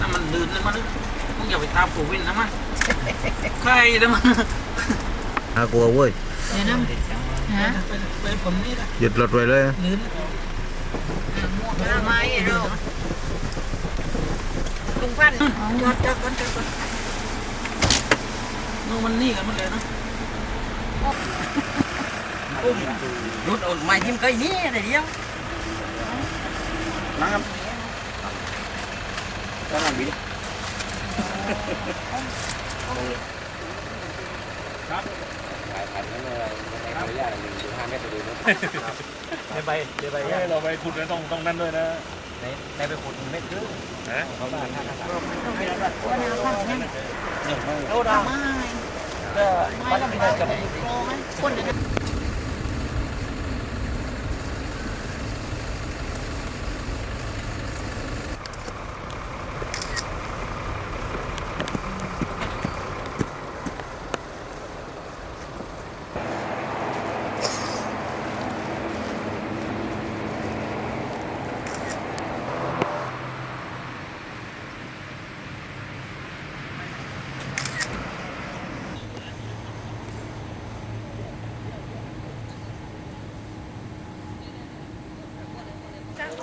ถ้ามันลื่นนะมันมึงอย่าไปตามผูวินนะมันใครนะมันน่ากลัวเว้ยเดี๋ยวนะฮะไปไปผมนี่แหละหยุดรถไว้เลยลื่นทำไมอะลูกลุงพันธุ์จอดจอดก่อนจอดก่อนนู่นมันนี่กันมันเลยนะรถเอาไม้ทิ่มก็อีนี่อะไรเดียวนะครับ ก็นั่งบินไปเดี๋ยวไปเราไปขุดแล้วต้องต้องนั่นด้วยนะในไปขุดเม็ดครึ่งฮะเขาบ้านท่าทางโอ้ดาไม้ไม้ลำบากกับคนนะต้องมีวางแผนอะไรมาทำอะ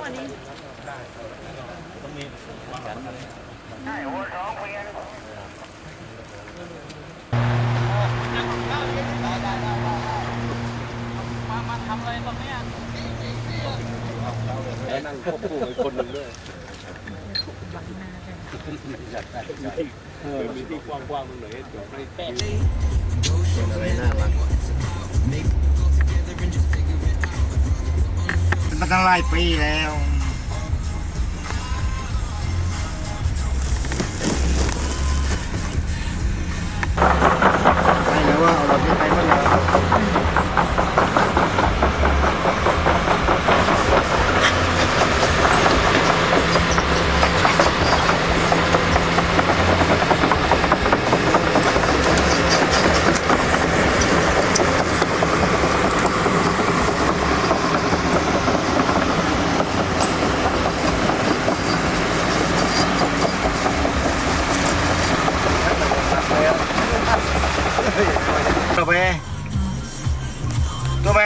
ไรตรงนี้แล้วนั่งควบคู่กับคนหนึ่งด้วยเออมีที่กว้างๆตรงไหนจอดให้แปะเป็นอะไรน่ารัก ตั้งหลายปีแล้ว ต่อไปตัวไป